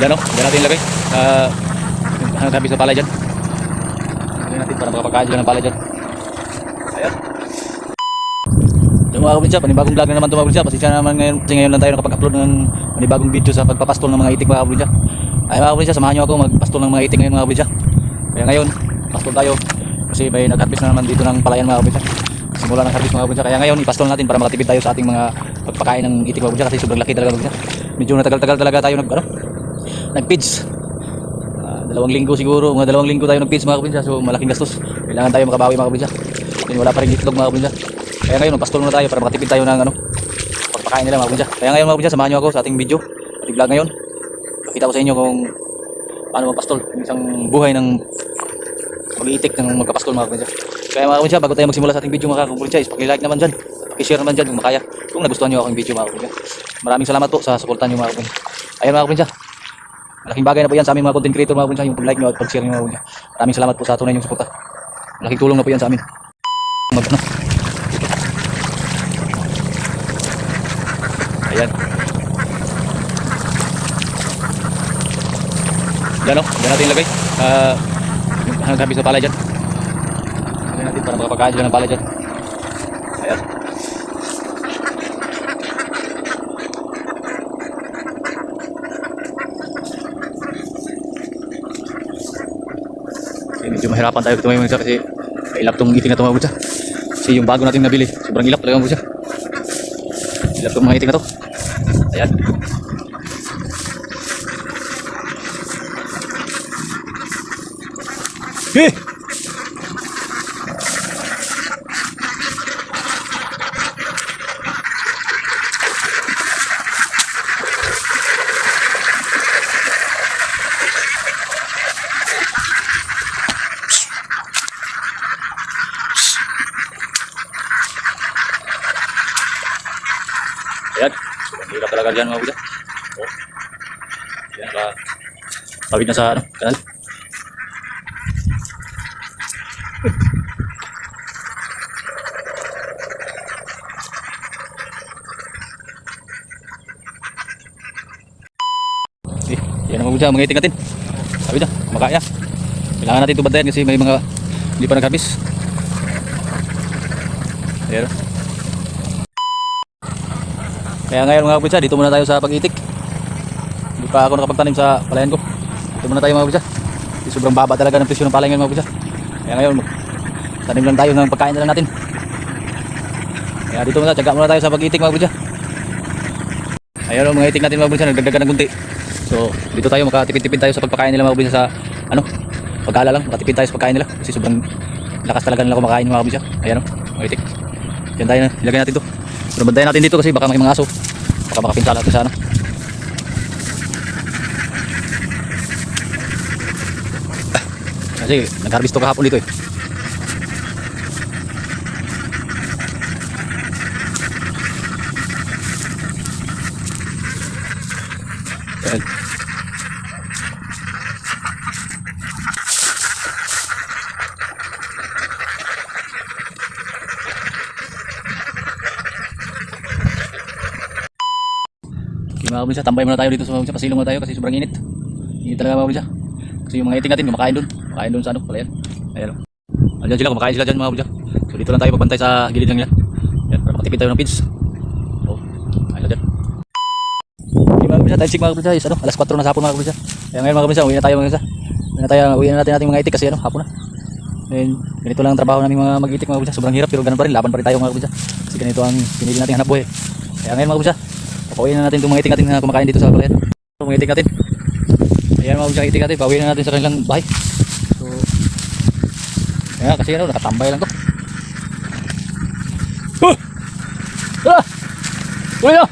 Yan o, yan natin ilagay. Uh, ang habis na pala dyan. Ilagay natin para makapagkain sila ng pala dyan. Ayan. Yung mga kapinsya, panibagong vlog na naman ito mga kapinsya. Pasensya na naman ngayon, kasi ngayon lang tayo nakapag-upload ng panibagong video sa pagpapastol ng mga itik mga kapinsya. Ay mga kapinsya, samahan nyo ako magpastol ng mga itik ngayon mga kapinsya. Kaya ngayon, pastol tayo. Kasi may nag-harvest na naman dito ng palayan mga kapinsya. Simula ng harvest mga kapinsya. Kaya ngayon, ipastol natin para makatipid tayo sa ating mga pagpakain ng itik mga kapinsya. Kasi sobrang laki talaga mga kapinsya. Medyo natagal-tagal talaga tayo nag, ano, nag-pids. Ah, dalawang linggo siguro, mga dalawang linggo tayo nag-pids mga kapinsya. So malaking gastos. Kailangan tayo makabawi mga kapinsya. Kasi wala pa rin itlog mga kapinsya. Kaya ngayon, magpastol muna tayo para makatipid tayo ng ano, pagpakain nila mga kapinsya. Kaya ngayon mga kapinsya, samahan nyo ako sa ating video, ating vlog ngayon. Pakita ko sa inyo kung paano magpastol. Yung isang buhay ng mag-iitik ng magkapastol mga kapinsya. Kaya mga kapinsya, bago tayo magsimula sa ating video mga kapinsya, is paki-like naman dyan. Paki-share naman dyan kung makaya. Kung nagustuhan nyo aking video mga kapinsya. Maraming salamat po sa suportan nyo mga kapinsya. Ayan mga kapinsya. Malaking bagay na po yan sa aming mga content creator mga kapinsya, yung pag-like nyo at pag-share nyo mga kapinsya. Maraming salamat po sa tunay yung suporta. Malaking tulong na po yan sa amin. Mag, ano, Ayan. Yan o, yan natin ilagay. Ah, yung ang habis na pala dyan. Ilagay natin para makapagkain sila ng pala dyan. Mahirapan tayo ngayon isa kasi ilap tong iting na tumawag siya. Kasi yung bago natin nabili, sobrang ilap talaga mo siya. Ilap tong mga iting na to. Ayan. Eh! Talaga dyan mga buda. Oh. Ayan ka. Tawid na sa ano, kanal. Eh, yan mga buda, mga iting natin. Sabi na, makaya. Kailangan natin ito bantayan kasi may mga hindi pa naghabis. Ayan. Kaya ngayon mga kapitsa, dito muna tayo sa pag-itik. Hindi pa ako nakapagtanim sa palayan ko. Dito muna tayo mga kapitsa. Sobrang baba talaga ng presyo ng palayan ngayon mga kapitsa. Kaya ngayon, tanim lang tayo ng pagkain na lang natin. Kaya dito muna, tsaga muna tayo sa pag-itik mga kapitsa. Ayan mga itik natin mga kapitsa, nagdagdagan ng gunti. So, dito tayo makatipid-tipid tayo sa pagpakain nila mga kapitsa sa, ano, pag-ala lang, makatipid tayo sa pagkain nila. Kasi sobrang lakas talaga nila kumakain mga kapitsa. Ayan o, mga itik. Diyan tayo na, ilagay natin to. Pero bantayan natin dito kasi baka may mga aso. Baka makapinsala natin sa ano. Kasi nag-harvest to kahapon dito eh. Ayan. Mga kabinsa, tambay muna tayo dito sa mga pasilong muna tayo kasi sobrang init. Init talaga mga kabinsa. Kasi yung mga iting natin, kumakain doon. Kumakain doon sa ano, palayan. Ayan. o. Andiyan sila, kumakain sila dyan mga kabinsa. So dito lang tayo pagbantay sa gilid lang nila. Ayan, para makatipid tayo ng pids. So, ayun lang dyan. Okay mga kabinsa, time check mga kabinsa is ano, alas 4 na sa hapon mga kabinsa. Kaya ngayon mga kabinsa, uwi na tayo mga kabinsa. Uwi na tayo, uwi na natin ating mga itik kasi ano, hapon na. And ganito lang ang trabaho namin mga mag-itik mga kabinsa. Sobrang hirap pero ganun pa rin, laban pa rin tayo mga kabinsa. Kasi ganito ang pinili natin hanap buhay. Kaya ngayon mga kabinsa, Papawin na natin itong mga itik natin na kumakain dito sa palayan. Itong mga itik natin. Ayan mga mga itik natin. Pawin na natin sa kanilang bahay. So, ayan kasi ano, nakatambay lang to. Huh! Ah! Uy na!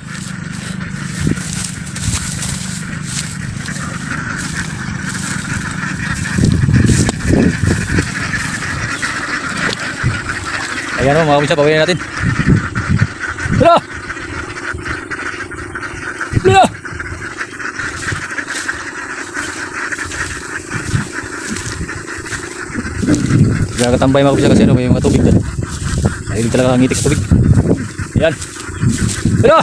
Ayan o mga kabisa, pawin na natin. Gagatambay mga kapisa kasi ano, may mga tubig dyan. Mahilig talaga ang itik tubig. Ayan. Pero!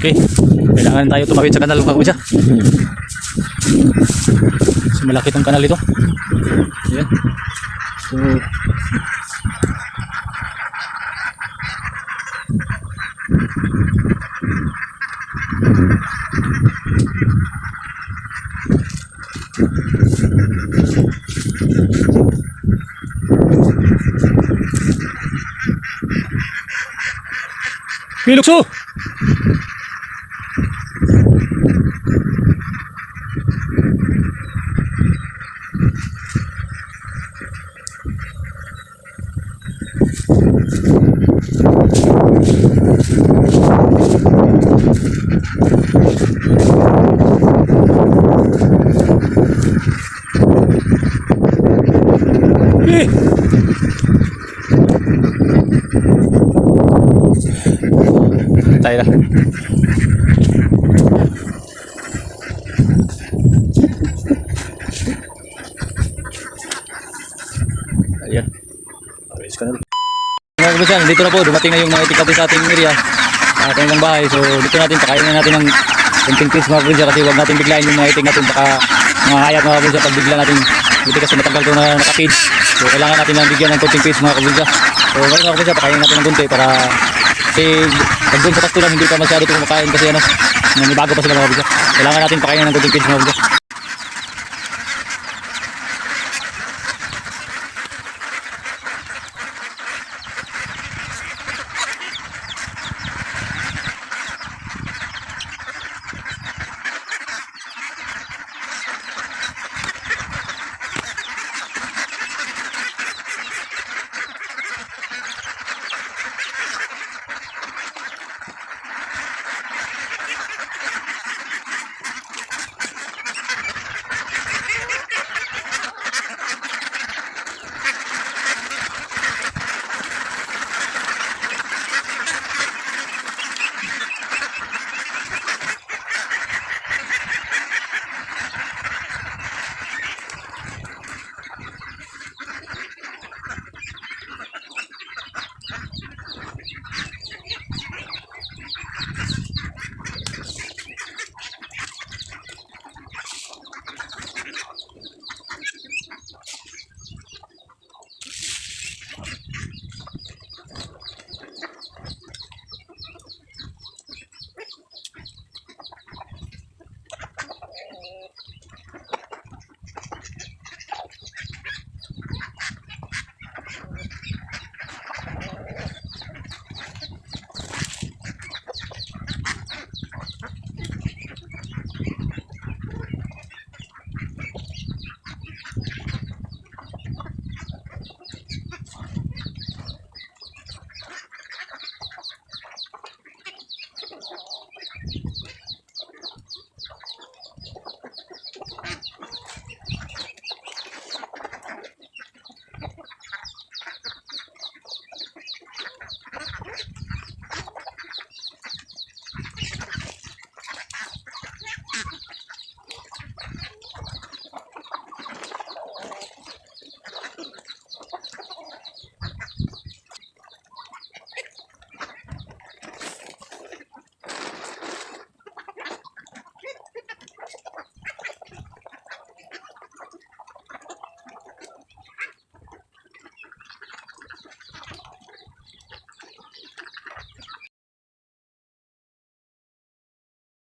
Okay. Kailangan tayo tumawid sa kanal mga kabisya. So, malaki tong kanal ito. Ayan. So, Pilukso! Tayo na. Ayan. Ayos ka na. Mga kabisan, dito na po, dumating na yung mga itik natin sa ating area. Sa ating ilang bahay. So, dito natin, pakain na natin ng konting piece mga kabisan kasi huwag natin biglayin yung mga itik natin. Baka mga hayat mga kabisan pag bigla natin. Dito kasi matagal ko na nakapage. So, kailangan natin ng bigyan ng konting piece mga kabisan. So, ngayon mga kabisan, pakain natin ng konti para kasi pag doon sa pastulan hindi pa masyado ito kumakain kasi ano, may bago pa sila mga kabisan. Kailangan natin pakain ng konting piece mga kabisan.